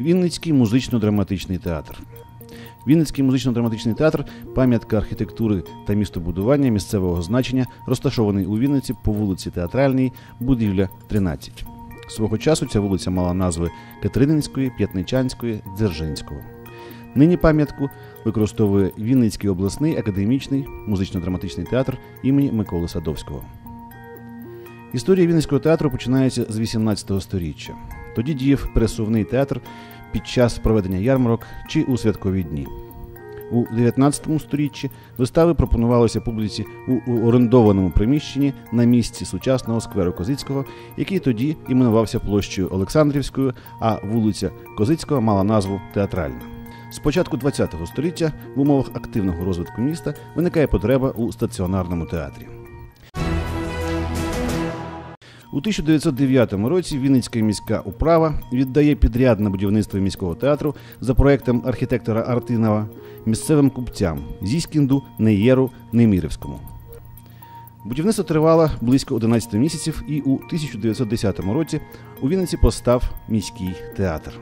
Вінницький музично-драматичний театр. Вінницький музично-драматичний театр пам'ятка архітектури та містобудування місцевого значення, розташований у Вінниці по вулиці Театральній, будівля 13. Свого часу ця вулиця мала назви Катерининської, П'ятничанської, Дзержинського. Нині пам'ятку використовує Вінницький обласний академічний музично-драматичний театр імені Миколи Садовського. Історія Вінницького театру починається з 18 століття. Тоді діяв пересувний театр під час проведення ярмарок чи у святкові дні. У 19 столітті вистави пропонувалися публіці у орендованому приміщенні на місці сучасного скверу Козицького, який тоді іменувався площею Олександрівською, а вулиця Козицького мала назву Театральна. З початку ХХ століття в умовах активного розвитку міста виникає потреба у стаціонарному театрі. У 1909 році Вінницька міська управа віддає підряд на будівництво міського театру за проектом архітектора Артинова місцевим купцям Зіськінду, Неєру, Немірівському. Будівництво тривало близько 11 місяців, і у 1910 році у Вінниці постав міський театр.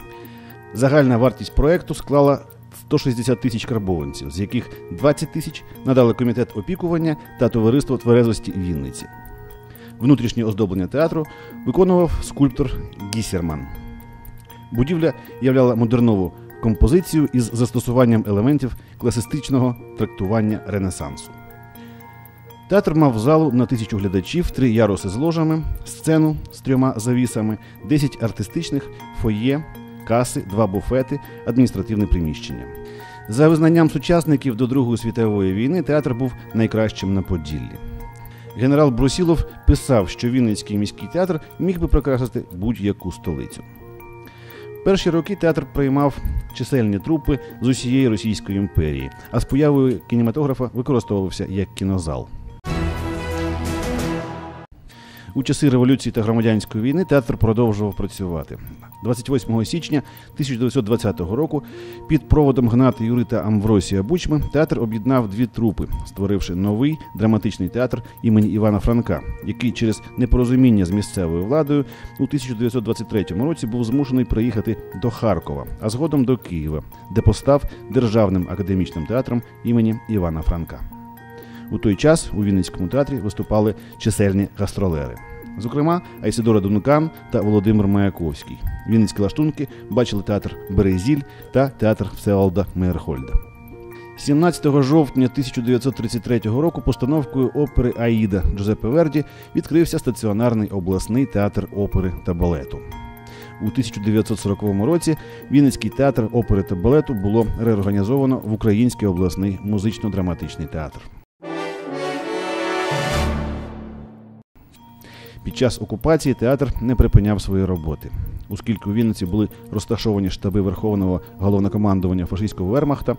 Загальна вартість проекту склала 160 тисяч карбованців, з яких 20 тисяч надали комітет опікування та товариство тверезості Вінниці. Внутрішнє оздоблення театру виконував скульптор Гісерман. Будівля являла модернову композицію із застосуванням елементів класистичного трактування Ренесансу. Театр мав залу на тисячу глядачів, три яруси з ложами, сцену з трьома завісами, 10 артистичних, фоє, каси, два буфети, адміністративне приміщення. За визнанням сучасників до Другої світової війни театр був найкращим на Поділлі. Генерал Брусілов писав, що Вінницький міський театр міг би прикрасити будь-яку столицю. Перші роки театр приймав чисельні трупи з усієї Російської імперії, а з появою кінематографа використовувався як кінозал. У часи революції та громадянської війни театр продовжував працювати. 28 січня 1920 року під проводом Гнати Юри та Амвросія Бучми театр об'єднав дві трупи, створивши новий драматичний театр імені Івана Франка, який через непорозуміння з місцевою владою у 1923 році був змушений приїхати до Харкова, а згодом до Києва, де постав державним академічним театром імені Івана Франка. У той час у Вінницькому театрі виступали чисельні гастролери. Зокрема, Айсидора Дункан та Володимир Маяковський. Вінницькі лаштунки бачили театр Березіль та театр Всеволода Мейерхольда. 17 жовтня 1933 року постановкою опери Аїда Джузеппе Верді відкрився стаціонарний обласний театр опери та балету. У 1940 році Вінницький театр опери та балету було реорганізовано в Український обласний музично-драматичний театр. Під час окупації театр не припиняв свої роботи. Оскільки у Вінниці були розташовані штаби Верховного головнокомандування фашистського вермахта,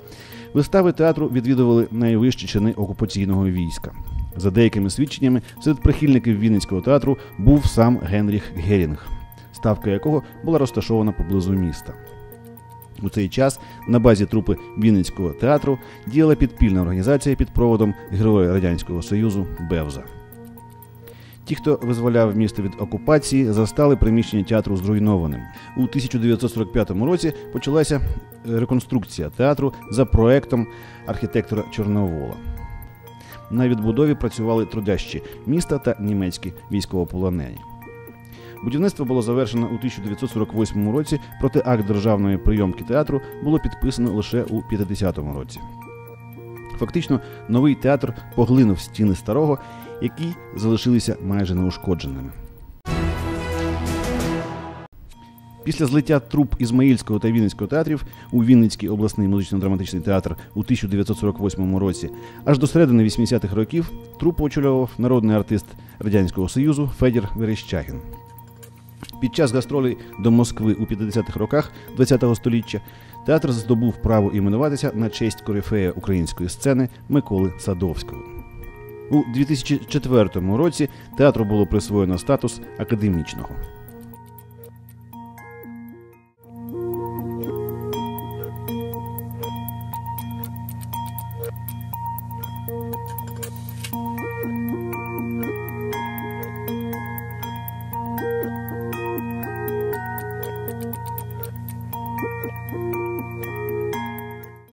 вистави театру відвідували найвищі чини окупаційного війська. За деякими свідченнями, серед прихильників Вінницького театру був сам Генріх Герінг, ставка якого була розташована поблизу міста. У цей час на базі трупи Вінницького театру діяла підпільна організація під проводом Героя Радянського Союзу Бевза. Ті, хто визволяв місто від окупації, застали приміщення театру зруйнованим. У 1945 році почалася реконструкція театру за проектом архітектора Чорновола. На відбудові працювали трудящі міста та німецькі військовополонені. Будівництво було завершено у 1948 році, проте акт державної прийомки театру було підписано лише у 50-му році. Фактично, новий театр поглинув стіни старого які залишилися майже неушкодженими. Після злиття труп Ізмаїльського та Вінницького театрів у Вінницький обласний музично-драматичний театр у 1948 році, аж до середини 80-х років трупу очолював народний артист Радянського Союзу Федір Верещагін. Під час гастролей до Москви у 50-х роках ХХ століття театр здобув право іменуватися на честь корифея української сцени Миколи Садовського. У 2004 році театру було присвоєно статус академічного.